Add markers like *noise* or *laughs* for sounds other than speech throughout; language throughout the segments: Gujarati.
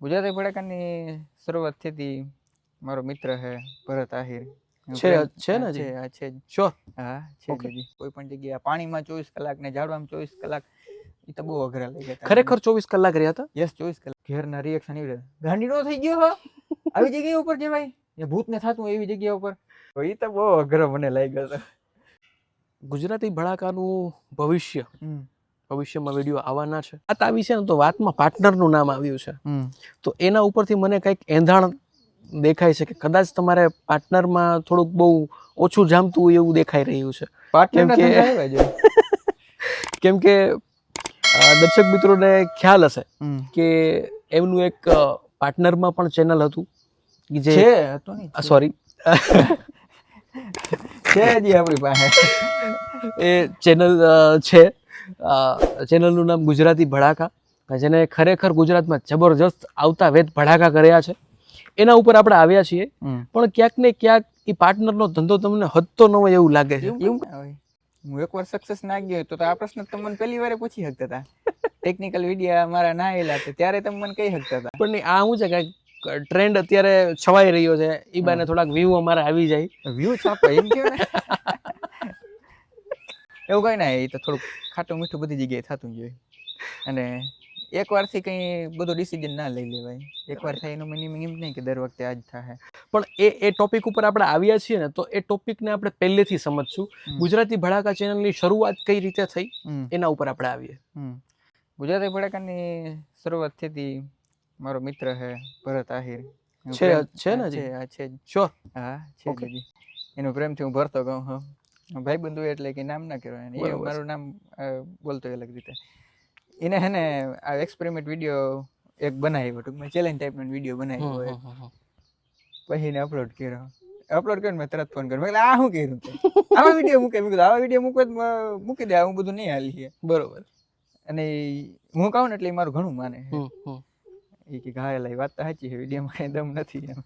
ગુજરાતી ભડાકાની શરૂઆત થઈ હતી. મારો મિત્ર છે ભરત આહિર. છે- છે ને હા? છે છે શ્યોર હા છે. કોઈ પણ જગ્યા પાણીમાં ચોવીસ કલાક ને ઝાડવામાં ચોવીસ કલાક એ તો બહુ અઘરા લઈ ગયા ખરેખર ચોવીસ કલાક રહ્યા હતા? યસ ચોવીસ કલાક. ઘેરના રિએક્શન એવી રીતે ગાંડી નો થઈ ગયો હો. આવી જગ્યા ઉપર જે ભાઈ. એ ભૂત ને થતું એવી જગ્યા ઉપર. તો એ તો બહુ અઘરો મને લાગ્યો હતો. ગુજરાતી ભડાકાનું ભવિષ્ય. હમ. ભવિષ્યમાં વીડિયો આવવાના છે. વાત આવી છે ને તો વાતમાં પાર્ટનરનું નામ આવ્યું છે. તો એના ઉપરથી મને કંઈક એંધાણ દેખાય છે કે કદાચ તમારે પાર્ટનરમાં થોડુંક બહુ ઓછું જામતું હોય એવું દેખાઈ રહ્યું છે. *laughs* કેમ કે-. કેમ કે દર્શક મિત્રોને ખ્યાલ હશે કે એમનું એક પાર્ટનરમાં પણ ચેનલ હતું જે સોરી *laughs* છે. હજી આપણી પાસે. *laughs* એ ચેનલ છે. ચેનલનું નામ ગુજરાતી ભડાકા જેને ખરેખર ગુજરાતમાં જબરજસ્ત આવતા વેદ ભડાકા કર્યા છે. એના ઉપર આપણે આવ્યા છીએ પણ ક્યાંક ને ક્યાંક એ પાર્ટનરનો ધંધો તમને હદતો ન હોય એવું લાગે છે. એવું. હું એકવાર સક્સેસ ના ગયો તો આ પ્રશ્ન તમને પહેલી વારે પૂછી શકતા હતા. *laughs* ટેકનિકલ વિડિયા મારા ના આવેલા છે ત્યારે તમે મને કહી શકતા હતા. પણ આ શું છે કે ટ્રેન્ડ અત્યારે છવાઈ રહ્યો છે એ બાને થોડાક વ્યૂ અમારે આવી જાય. વ્યૂ છાપો એમ કહો ને *laughs* એવું કઈ ના એ તો થોડુંક ખાટું મીઠું બધી જગ્યાએ થતું જ હોય. અને એકવારથી કંઈ બધો ડિસિઝન ના લઈ લેવાય. એકવાર થાય એનું મિનિમમ એમ નહીં કે દર વખતે આજ થાય પણ એ એ ટોપિક ઉપર આપણે આવ્યા છીએ ને તો એ ટોપિકને આપણે પહેલેથી સમજશું. ગુજરાતી ભડાકા ચેનલની શરૂઆત કઈ રીતે થઈ? એના ઉપર આપણે આવીએ. ગુજરાતી ભડાકાની શરૂઆત થઈ હતી મારો મિત્ર છે ભરત આહિર. છે- છે ને છે છે જ. શ્યોર હા છે. એનું પ્રેમથી હું ભરતો કહું હા. ભાઈ બંધુ એટલે કે નામ ના કહેવાય એ મારું નામ બોલતો અલગ રીતે. એને હે ને આ એક્સપેરિમેન્ટ વીડિયો એક બનાવ્યો ટૂંકમાં ચેલેન્જ ટાઈપનો વીડિયો બનાવ્યો હોય. પછી એને અપલોડ કર્યો. અપલોડ કર્યો મેં તરત ફોન કર્યો. મેં આ શું કર્યું આવા વીડિયો મૂકે. મેં કીધું આવા વીડિયો મૂકે મૂકી દે. હું બધું નહીં હાલી બરોબર. અને હું કહું ને એટલે મારું ઘણું માને. એ કે ઘાયલા વાત તો સાચી છે. વિડીયોમાં માં દમ નથી એમ.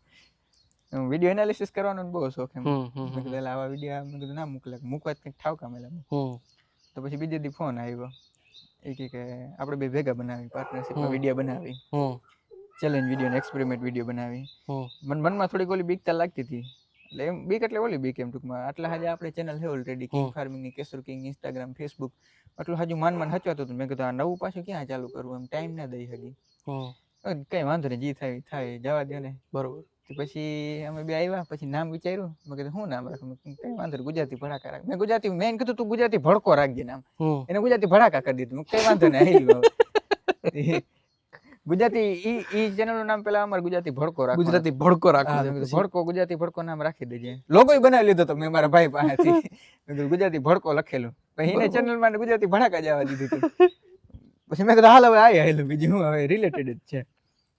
વીડિયો એનાલિસિસ કરવાનો બહુ શોખ એમ. મેં કીધું આવા વીડિયો મેં કીધું ના મોકલે મૂકવા કંઈક ઠાવકા મેલા હમ. તો પછી બીજે દી ફોન આવ્યો એ કે આપણે બે ભેગા બનાવી પાર્ટનરશિપમાં. વીડિયો બનાવી. ચેલેન્જ વીડિયો ને એક્સપેરિમેન્ટ વીડિયો બનાવી. મન મનમાં થોડીક ઓલી બીકતા લાગતી હતી. એટલે એમ બીક એટલે ઓલી બીક એમ ટૂંકમાં. આટલા હાજે આપણે ચેનલ છે ઓલરેડી કિંગ હમ. ફાર્મિંગની કેસર કિંગ ઇન્સ્ટાગ્રામ ફેસબુક આટલું હજુ માન માન હચવાતું હતું. મેં કીધું આ નવું પાછું ક્યાં ચાલુ કરવું? એમ ટાઈમ ના દઈ હજી કઈ વાંધો નહીં જી થાય થાય. જવા દો ને. બરોબર. તો પછી અમે બે આવ્યા પછી નામ વિચાર્યું. મેં કીધું શું નામ રાખું? કઈ વાંધો નહીં ગુજરાતી ભડાકા રાખ. મેં ગુજરાતી મેં કીધું તું ગુજરાતી ભડકો રાખજે નામ. એને ગુજરાતી ભડાકા કરી દીધું. કઈ વાંધો નહીં *laughs* ગુજરાતી ઈ ઈ ચેનલનું નામ પેલા અમાર ગુજરાતી ભડકો રાખ ગુજરાતી ભડકો રાખો ભડકો ગુજરાતી ભડકો નામ રાખી દેજે. લોગો બનાવી લીધો તો મેં મારા ભાઈ પાસેથી. *laughs* ગુજરાતી ભડકો લખેલું. પછી એને ચેનલમાં ગુજરાતી ભડાકા જવા દીધું પછી મેં કીધું હાલ હવે આ આવેલું બીજું હવે રિલેટેડ જ છે.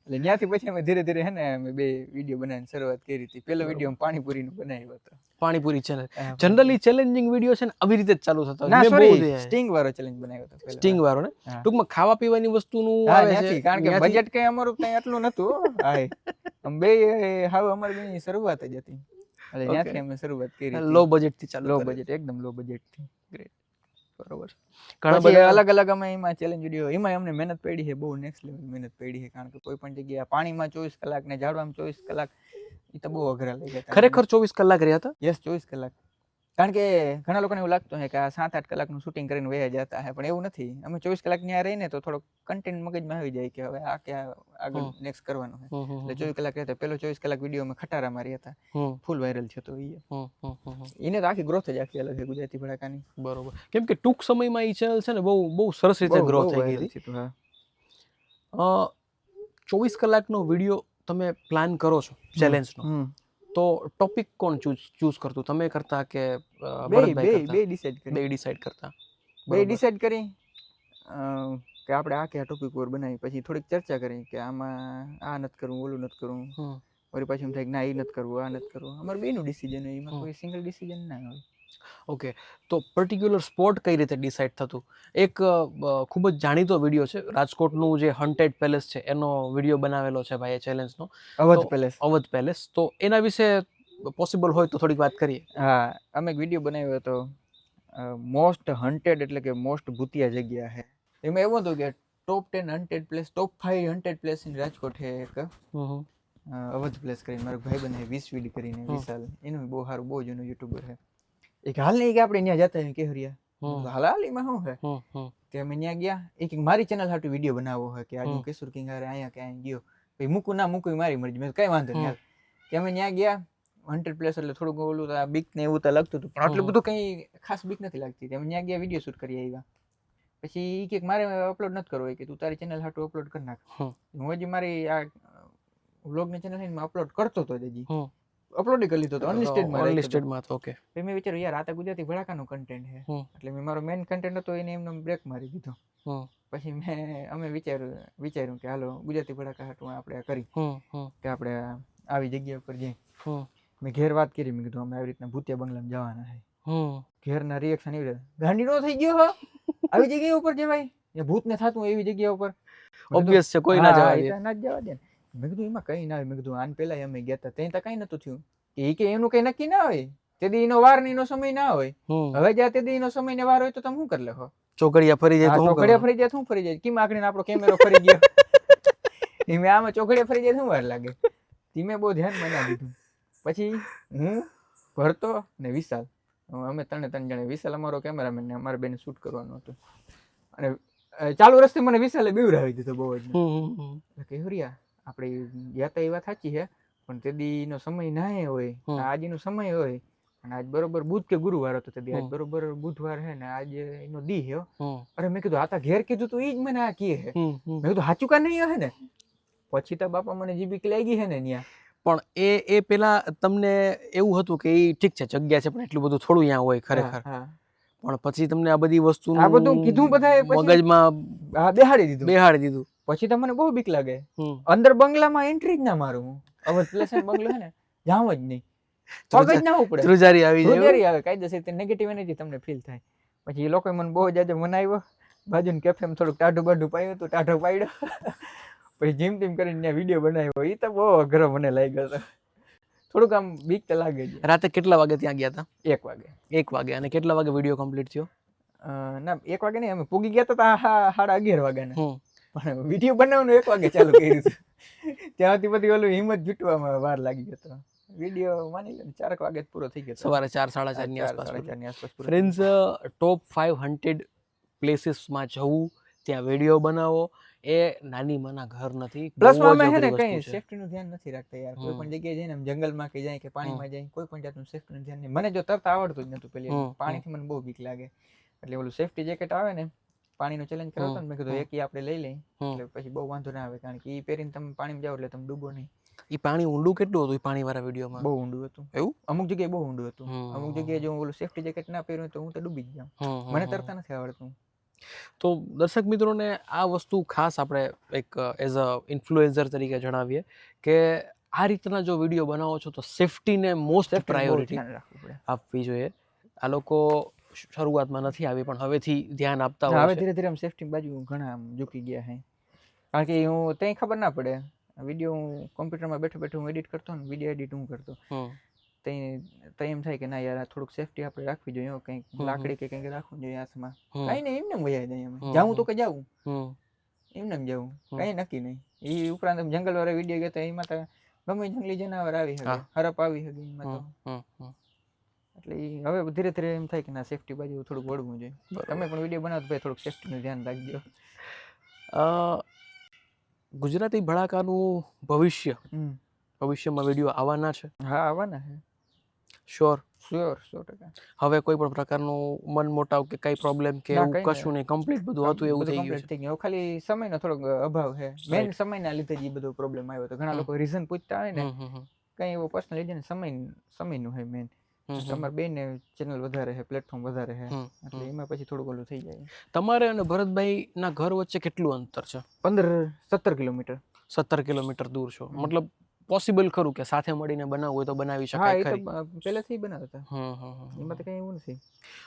એટલે ત્યાંથી પછી અમે ધીરે ધીરે હે ને અમે બે વીડિયો બનાવવાની શરૂઆત કરી હતી પેલો વીડિયો પાણીપુરી નો બનાવ્યો હતો પાણીપુરી ચેનલ હા, જનરલી ચેલેન્જિંગ વીડિયો છે ને આવી રીતે જ ચાલુ થતા ના હોય. મેં બહુ સોરી જોયા છે. સ્ટિંગ વાળો ચેલેન્જ બનાવ્યો હતો પહેલો. સ્ટિંગ વાળો ને હા. ટૂંકમાં ખાવા પીવાની વસ્તુનું હા, આવે ત્યાંથી, છે કારણ કે ત્યાંથી- બજેટ કઈ અમારું કઈ આટલું નતું હો. હાય. અમે બે હાવ અમારી બેની શરૂઆત જ હતી એટલે ત્યાંથી અમે શરૂઆત કરી લો બજેટથી ચાલુ લો કરે. બજેટ એકદમ લો બજેટથી બરોબર. ઘણા બધા અલગ અલગ અમે એમાં ચેલેન્જ વીડિયો એમાં અમને મહેનત પડી છે બહુ નેક્સ્ટ લેવલ મહેનત પડી છે કારણ કે કોઈ પણ જગ્યાએ પાણીમાં ચોવીસ કલાક ને ઝાડવામાં ચોવીસ કલાક એ તો બહુ અઘરા લઈ ગયા ખરેખર ચોવીસ કલાક રહ્યા હતા? યસ ચોવીસ કલાક. કારણ કે ઘણા લોકોને એવું લાગતું હોય કે આ સાત આઠ કલાકનું શૂટિંગ કરીને વયા જતા હે પણ એવું નથી. અમે ચોવીસ કલાક ત્યાં રહીને તો થોડોક કન્ટેન્ટ મગજમાં આવી જાય કે હવે આ ક્યાં આગળ નેક્સ્ટ કરવાનું છે એટલે ચોવીસ કલાક રહેતા. પેલો ચોવીસ કલાક વીડિયો અમે ખટારા મારી હતા. ફૂલ વાયરલ છે તો એ. એને તો આખી ગ્રોથ જ આખી અલગ છે ગુજરાતી ભડાકાની. બરોબર. કેમ કે ટૂંક સમયમાં એ ચેનલ છે ને બહુ બહુ સરસ રીતે ગ્રોથ થઈ ગઈ હતી. ચોવીસ કલાકનો વીડિયો તમે પ્લાન કરો છો ચેલેન્જનો. તો ટોપિક કોણ ચૂઝ ચૂઝ કરતું? તમે કરતા કે બે બે બે ડિસાઈડ કરી. બે ડિસાઈડ કરતા. બે ડિસાઈડ કરી. કે આપણે આ કે ટોપિક ઉપર બનાવી? પછી થોડીક ચર્ચા કરી કે આમાં આ નથી કરવું ઓલું નથી કરવું. વળી પાછું એમ થાય કે ના એ નથી કરવું આ નથી કરવું. અમારું બેનું ડિસિઝન હોય એમાં કોઈ સિંગલ ડિસિઝન ના હોય. ઓકે તો પર્ટિક્યુલર સ્પોટ કઈ રીતે ડિસાઇડ થતું? એક ખૂબ જ જાણીતો વીડિયો છે રાજકોટનું જે હન્ટેડ પેલેસ છે એનો વીડિયો બનાવેલો છે ભાઈ ચેલેન્જનો અવધ પેલેસ અવધ પેલેસ તો એના વિશે પોસિબલ હોય તો થોડીક વાત કરીએ. હા અમે એક વીડિયો બનાવ્યો હતો મોસ્ટ હન્ટેડ એટલે કે મોસ્ટ ભૂતિયા જગ્યા છે એમાં એવું હતું કે top ten haunted place top five haunted place in Rajkot છે એક. અવધ પ્લેસ કરીને મારો ભાઈ બને વીસ વીડ કરીને વિશાલ. એનું બહુ સારું બહુ જૂનું યુટ્યુબર છે એક હાલ નહીં કે આપણે ત્યાં જતા હોય કેહરિયા હાલ હાલ એમાં શું હમ. કે અમે ત્યાં ગયા. એક મારી ચેનલ હાટુ વીડિયો બનાવવો હોય કે આજે હું. કિશોર કિંગ હારે અહીંયા કે અહીંયા ગયો. પછી મૂકું ના મૂકું મારી મરજી. મેં કઈ વાંધો નહીં કે અમે ત્યાં ગયા. હન્ડ્રેડ પ્લેસ એટલે થોડુંક ઓલું આ બીક ને એવું તો લાગતું હતું. પણ આટલું બધું કઈ ખાસ બીક નથી લાગતી. અમે ત્યાં ગયા વીડિયો શૂટ કરી આવ્યા. પછી એ કે મારે અપલોડ નથી કરવો. કે તું તારી ચેનલ હાટું અપલોડ કરી નાખ. હું હજી મારી આ વ્લોગની ચેનલ અપલોડ કરતો હતો હજી. અપલોડ કરી લીધો હતો અનલિસ્ટેડમાં Unlisted માં હતો ઓકે મેં વિચાર્યું યાર આ તો ગુજરાતી ભડાકાનું કન્ટેન્ટ છે. એટલે મેં મારો મેઇન કન્ટેન્ટ હતો એને એમને બ્રેક મારી દીધો. પછી મેં અમે વિચાર્યું વિચાર્યું કે હાલો ગુજરાતી ભડાકા હાટું આપણે કરી. કે આપણે આવી જગ્યા ઉપર જઈએ હમ. મેં ઘેર વાત કરી મેં કીધું અમે આવી રીતના ભૂતિયા બંગલામાં જવાના છે. ઘેરના રિએક્શન એવી રીતે ગાંડી નો થઈ ગયો હો. આવી જગ્યા ઉપર જવાય. એ ભૂત ને થતું એવી જગ્યા ઉપર. ઓબ્વિયસ છે કોઈ ના જવા દે. ના જવા દે. મેં કીધું એમાં કઈ ના આવે મેં કીધું આન પેલા અમે ગયા હતા ત્યાં તો કઈ નતું થયું. કે ઈ કે એનું કઈ નક્કી ના હોય. તે દી એનો વાર ને એનો સમય ના હોય. હવે જ્યાં તે દી એનો સમય ને વાર હોય તો તમે શું કરી લેખો ચોકડિયા ફરી જાય તો શું ફરી જાય શું *laughs* ફરી જાય? કેમ આકડીને આપણો કેમેરો ફરી ગયો? ઈ મેં આમાં ચોકડિયા ફરી જાય શું વાર લાગે? ધીમે બહુ ધ્યાન બના દીધું. પછી હું ભરતો ને વિશાલ. અમે ત્રણે ત્રણ જણા. વિશાલ અમારો કેમેરામેન ને અમારે બેને શૂટ કરવાનું હતું. અને ચાલુ રસ્તે મને વિશાલે બીવરાવી દીધો બહુ જ. કે હુરિયા આપણે ગયા તા એ વાત સાચી છે પણ તે દીનો સમય ના હોય આજે આજનો સમય હોય અને આજ બરોબર બુધ કે ગુરુવાર હતો તે દી આજ બરોબર બુધવાર છે ને આજ એનો દી હે અરે મેં કીધું આતા ઘેર કીધું તું ઈ જ મને આ કીએ હે. મેં કીધું હાચું કા નહીં હે ને? પછી તો બાપા મને જીબીક લાગી હે ને ન્યા. પણ એ એ પેલા તમને એવું હતું કે એ ઠીક છે જગ્યા છે પણ એટલું બધું થોડું અહીંયા હોય ખરેખર. હા, હા. પણ પછી તમને આ બધી વસ્તુ આ બધું કીધું બધા? મગજમાં હા બેહાડી દીધું. બેહાડી દીધું. પછી તો મને બહુ બીક લાગે. અંદર બંગલામાં એન્ટ્રી જ ના મારું હું. હવે પ્લેસન્ટ બંગલો હે ને જાઉં જ નહીં. પગ જ ના ઉપડે. ધ્રુજારી આવી ધ્રુજારી આવે કાયદેસર તે નેગેટિવ એનર્જી તમને ફીલ થાય. પછી એ લોકોએ મને બહુ જાજો મનાવ્યો. બાજુને કેફેમાં થોડુંક ટાઢું બાઢું પાયું હતું ટાઢો પાડ્યો. પછી જીમ ટીમ કરીને ત્યાં વીડિયો બનાવ્યો. એ તો બહુ અઘરો મને લાગ્યો હતો. થોડુંક આમ બીક તો લાગે જ. રાતે કેટલા વાગે ત્યાં ગયા હતા? એક વાગે. એક વાગે. અને કેટલા વાગે વીડિયો કમ્પ્લીટ થયો? ના એક વાગે નહીં અમે પૂગી ગયા હતા સાડા અગિયાર વાગ્યાના. પણ વીડિયો બનાવવાનું એક વાગે ચાલુ કર્યું હતું. ત્યાંથી બધી ઓલું હિંમત જૂટવામાં વાર લાગી ગયો વીડિયો માની લો ચારક વાગે જ પૂરો થઈ ગયો સવારે ચાર સાડા ચારની આસપાસ સાડા ચારની આસપાસ ફ્રેન્ડ્સ ટોપ ફાઇવ હન્ડ્રેડ પ્લેસીસમાં જવું ત્યાં વીડિયો બનાવો. એ નાની માના ઘર નથી પ્લસ અમે છે ને કઈ સેફ્ટી છે. નું ધ્યાન નથી રાખતા યાર. કોઈ પણ જગ્યાએ જઈને જંગલમાં કે જાય કે પાણીમાં જાય કોઈ પણ જાતનું સેફ્ટી નું ધ્યાન નહીં. મને જો તરત આવડતું જ નતું પેલી. પાણીથી મને બહુ બીક લાગે. એટલે ઓલું સેફટી જેકેટ આવે ને પાણીનું ચેલેન્જ કરો હમ, ને મેં કીધું. એક આપણે લઈ લઈ એટલે પછી બહુ વાંધો ના આવે કારણ કે એ પહેરીને તમે પાણીમાં જાઓ એટલે તમે ડૂબો નહીં. એ પાણી ઊંડું કેટલું હતું પાણી વાળા વિડીયોમાં? બહુ ઊંડું હતું. એવું? અમુક જગ્યાએ બહુ ઊંડું હતું. અમુક જગ્યાએ જો હું ઓલું સેફટી જેકેટ ના પહેર્યું તો હું તો ડૂબી જ જાઉં. મને તરતા નથી આવડતું. તો દર્શક મિત્રોને આ વસ્તુ ખાસ આપણે એક એઝ અ ઇન્ફ્લુએન્સર તરીકે જણાવીએ કે આ રીતના જો વીડિયો બનાવો છો તો સેફટીને મોસ્ટ પ્રાયોરિટી આપવી જોઈએ. આ લોકો શરૂઆતમાં નથી આવી પણ હવેથી ધ્યાન આપતા હા, હોય હવે છે ધીરે ધીરે આમ સેફટી બાજુ ઘણા આમ ઝૂકી ગયા છે કારણ કે હું ત્યાં ખબર ના પડે વીડિયો હું કોમ્પ્યુટરમાં બેઠો બેઠો હું એડિટ કરતો ને વીડિયો એડિટ હું કરતો હમ. ત્યાં ત્યાં એમ થાય કે ના યાર આ થોડુંક સેફટી આપણે રાખવી જોઈએ કંઈક હમ, હમ. લાકડી કે કંઈક રાખવું જોઈએ હાથમાં હમ. કઈ નહીં એમને વયા જાય અમે હમ, જાવું તો હમ. કે જાવું હમ. એમને એમ જવું હમ. કઈ નક્કી નહીં એ ઉપરાંત આમ જંગલ વાળા વીડિયો ગયા તો એમાં તો ગમે એ જંગલી જનાવર આવી શકે હા. હરપ આવી શકે એમાં તો હમ. હમ. એટલે હવે ધીરે ધીરે એમ થાય કે ના સેફટી બાજુ થોડુંક વળવું જોઈએ. તમે પણ વીડિયો બનાવો ભાઈ થોડુંક સેફટીનું ધ્યાન રાખજો. ગુજરાતી ભડાકાનું ભવિષ્ય. ભવિષ્યમાં વીડિયો આવવાના છે? હા આવવાના છે. શ્યોર શ્યોર સો ટકા. હવે કોઈ પણ પ્રકારનું મન મોટાવ કે કઈ પ્રોબ્લેમ કે એવું કશું નહીં કમ્પ્લીટ બધું હતું એવું થઈ ગયું છે. થઈ ગયું. ખાલી સમયનો થોડોક અભાવ છે. મેઇન. સમયના લીધે જ એ બધો પ્રોબ્લેમ આવ્યો તો ઘણા લોકો રીઝન પૂછતા હોય ને. કઈ એવો પર્સનલ રીઝન સમય સમયનું હોય મેન હમ, બે ને બેને ચેનલ વધારે છે પ્લેટફોર્મ વધારે છે એટલે એમાં પછી થોડું ઓલું થઈ જાય. તમારે અને ભરતભાઈ ના ઘર વચ્ચે કેટલું અંતર છે? પંદર સત્તર કિલોમીટર. સત્તર કિલોમીટર દૂર છો. મતલબ પોસિબલ ખરું કે સાથે મળીને બનાવવું હોય તો બનાવી શકાય ખરી. પહેલેથી બનાવતા એમાં તો કંઈ એવું નથી.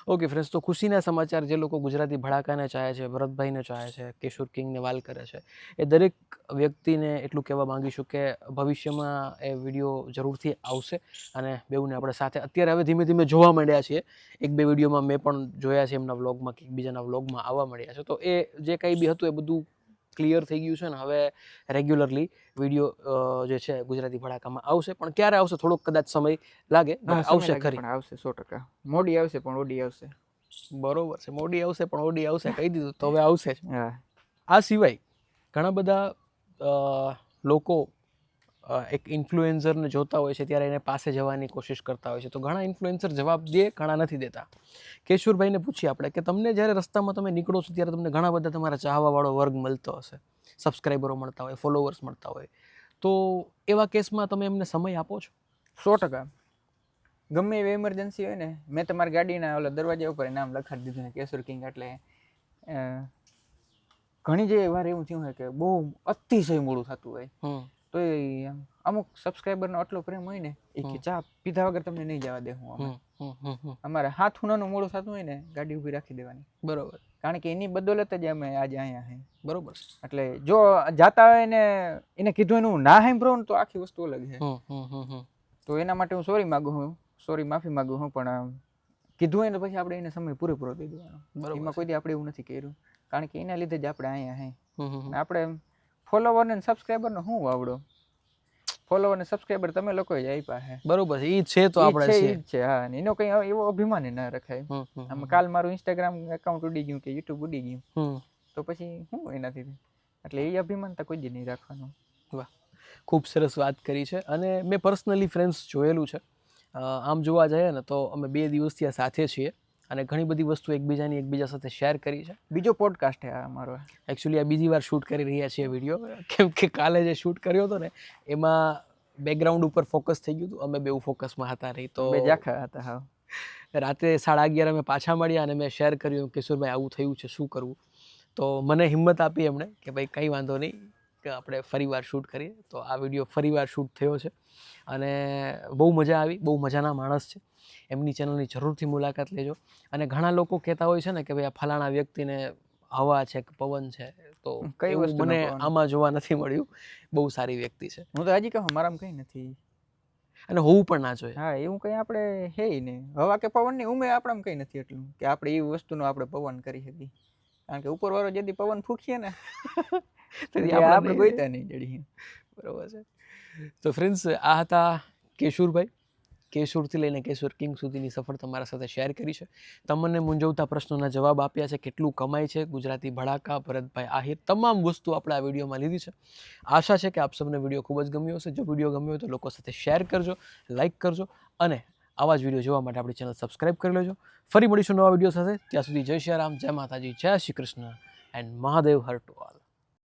ઓકે ફ્રેન્ડ્સ તો ખુશીના સમાચાર જે લોકો ગુજરાતી ભડાકાને ચાહે છે ભરતભાઈને ચાહે છે કિશોર કિંગને વાલ કરે છે એ દરેક વ્યક્તિને એટલું કહેવા માંગીશું કે ભવિષ્યમાં એ વીડિયો જરૂરથી આવશે અને બેઉને આપણે સાથે અત્યારે હવે ધીમે ધીમે જોવા માંડ્યા છીએ. એક બે વિડીયોમાં મેં પણ જોયા છે એમના વ્લોગમાં કે એકબીજાના વ્લોગમાં આવવા મળ્યા છે. તો એ જે કંઈ બી હતું એ બધું ક્લિયર થઈ ગયું છે ને હવે રેગ્યુલરલી વીડિયો જે છે ગુજરાતી ભડાકામાં આવશે. પણ ક્યારે આવશે થોડોક કદાચ સમય લાગે આવશે ખરી. આવશે સો ટકા. મોડી આવશે પણ ઓડી આવશે. બરોબર છે મોડી આવશે પણ ઓડી આવશે. કહી દીધું તો હવે આવશે જ. આ સિવાય ઘણા બધા લોકો એક ઇન્ફ્લુએન્સરને જોતા હોય છે ત્યારે એને પાસે જવાની કોશિશ કરતા હોય છે. તો ઘણા ઇન્ફ્લુએન્સર જવાબ દે ઘણા નથી દેતા. કેશુરભાઈને પૂછીએ આપણે કે તમને જ્યારે રસ્તામાં તમે નીકળો છો ત્યારે તમને ઘણા બધા તમારા ચાહવાવાળો વર્ગ મળતો હશે. સબસ્ક્રાઈબરો મળતા હોય ફોલોવર્સ મળતા હોય. તો એવા કેસમાં તમે એમને સમય આપો છો? સો ટકા. ગમે એવી ઇમરજન્સી હોય ને મેં તમારી ગાડીના ઓલા દરવાજા ઉપર નામ લખાડી દીધું ને કેશુર કિંગ એટલે ઘણી જે વાર એવું થયું હોય કે બહુ અતિશય મોડું થતું હોય. તો એ અમુક સબસ્ક્રાઈબરનો આટલો પ્રેમ હોય ને એ કે ચા પીધા વગર તમને નહીં જવા દે હું અમારે હાથ હુનાનું મોડું થતું હોય ને ગાડી ઊભી રાખી દેવાની. બરોબર. કારણ કે એની બદોલત જ અમે આજે અહીંયા હે. બરોબર. એટલે જો જાતા હોય ને એને કીધું એનું ના ને તો આખી વસ્તુ અલગ છે. તો એના માટે હું સોરી માગું છું સોરી માફી માગું છું પણ કીધું હોય ને પછી આપણે એને સમય પૂરેપૂરો દઈ દેવાનો. બરોબર એમાં કોઈ દી આપણે એવું નથી કર્યું. કારણ કે એના લીધે જ આપણે અહીંયા હે. આપણે ફોલોવર ને સબસ્ક્રાઈબર નો શું વાવડો? ફોલોવર ને સબસ્ક્રાઈબર તમે લોકો જ આપ્યા છે બરોબર છે ઈ છે તો આપણે છે હા એનો કઈ એવો અભિમાન ના રખાય. આમ કાલ મારું ઇન્સ્ટાગ્રામ એકાઉન્ટ ઉડી ગયું કે યુટ્યુબ ઉડી ગયું. તો પછી શું એનાથી એટલે એ અભિમાન તો કોઈ જ નહીં રાખવાનું. વાહ ખૂબ સરસ વાત કરી છે. અને મેં પર્સનલી ફ્રેન્ડ્સ જોયેલું છે. આમ જોવા જઈએ ને તો અમે બે દિવસથી આ સાથે છીએ. અને ઘણી બધી વસ્તુ એકબીજાની એકબીજા સાથે શેર કરી છે. બીજો પોડકાસ્ટ છે આ અમારો. એકચ્યુઅલી આ બીજી વાર શૂટ કરી રહ્યા છીએ વીડિયો કેમ કે કાલે જે શૂટ કર્યો હતો ને એમાં બેકગ્રાઉન્ડ ઉપર ફોકસ થઈ ગયું હતું. અમે બેઉ ફોકસમાં હતા નહીં તો જાખા હતા હા. રાતે સાડા અગિયાર અમે પાછા મળ્યા અને મેં શેર કર્યું કિશોરભાઈ આવું થયું છે શું કરવું? તો મને હિંમત આપી એમણે કે ભાઈ કંઈ વાંધો નહીં કે આપણે ફરીવાર શૂટ કરીએ. તો આ વીડિયો ફરીવાર શૂટ થયો છે. અને બહુ મજા આવી. બહુ મજાના માણસ છે. એમની ચેનલની જરૂરથી મુલાકાત લેજો. અને ઘણા લોકો કહેતા હોય છે ને કે ભાઈ આ ફલાણા વ્યક્તિને હવા છે કે પવન છે તો કઈ વસ્તુ મને આમાં જોવા નથી મળ્યું. બહુ સારી વ્યક્તિ છે. હું તો હજી કહું મારામાં કઈ નથી. અને હોવું પણ ના જોઈએ. હા એવું કંઈ આપણે હે નહીં હવા કે પવનની ઉમે આપણામાં કઈ નથી એટલું. કે આપણે એ વસ્તુનો આપણે પવન કરી શકીએ. કારણ કે ઉપર વાળો જેથી પવન ફૂંકીએ ને *laughs* આપણે ગોઈતા નહીં જડીએ બરોબર છે. તો ફ્રેન્ડ્સ આ હતા કેશુરભાઈ. કેશુરથી લઈને કેશુર કિંગ સુધીની સફર તમારા સાથે શેર કરી છે. તમને મૂંઝવતા પ્રશ્નોના જવાબ આપ્યા છે, કેટલું કમાય છે, ગુજરાતી ભડાકા, ભરતભાઈ આહિર, તમામ વસ્તુ આપણે આ વિડીયોમાં લીધી છે. આશા છે કે આપ સૌને વીડિયો ખૂબ જ ગમ્યો હશે. જો વીડિયો ગમ્યો હોય તો લોકો સાથે શેર કરજો લાઇક કરજો અને આવા જ વીડિયો જોવા માટે આપણી ચેનલ સબસ્ક્રાઇબ કરી લેજો. ફરી મળીશું નવા વીડિયો સાથે. ત્યાં સુધી જય શ્રી રામ, જય માતાજી, જય શ્રી કૃષ્ણ, એન્ડ મહાદેવ હર ટુ ઓલ